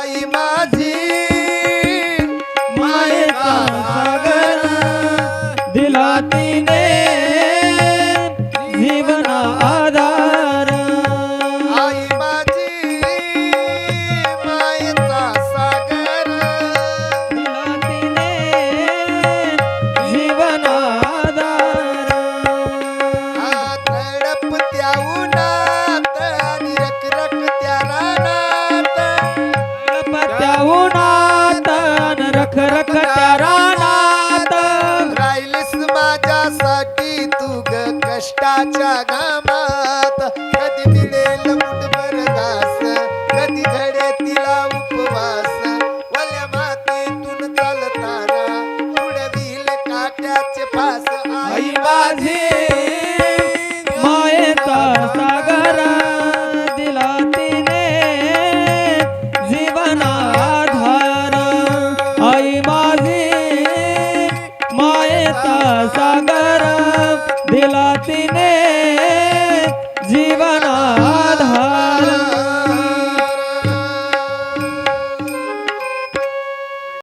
माझी मायेचा सागर दिला तिने जीवना आधार. भटकत्या राहिलीस माझ्यासाठी तू ग कष्टाच्या गामात कधी सागर दिला तिने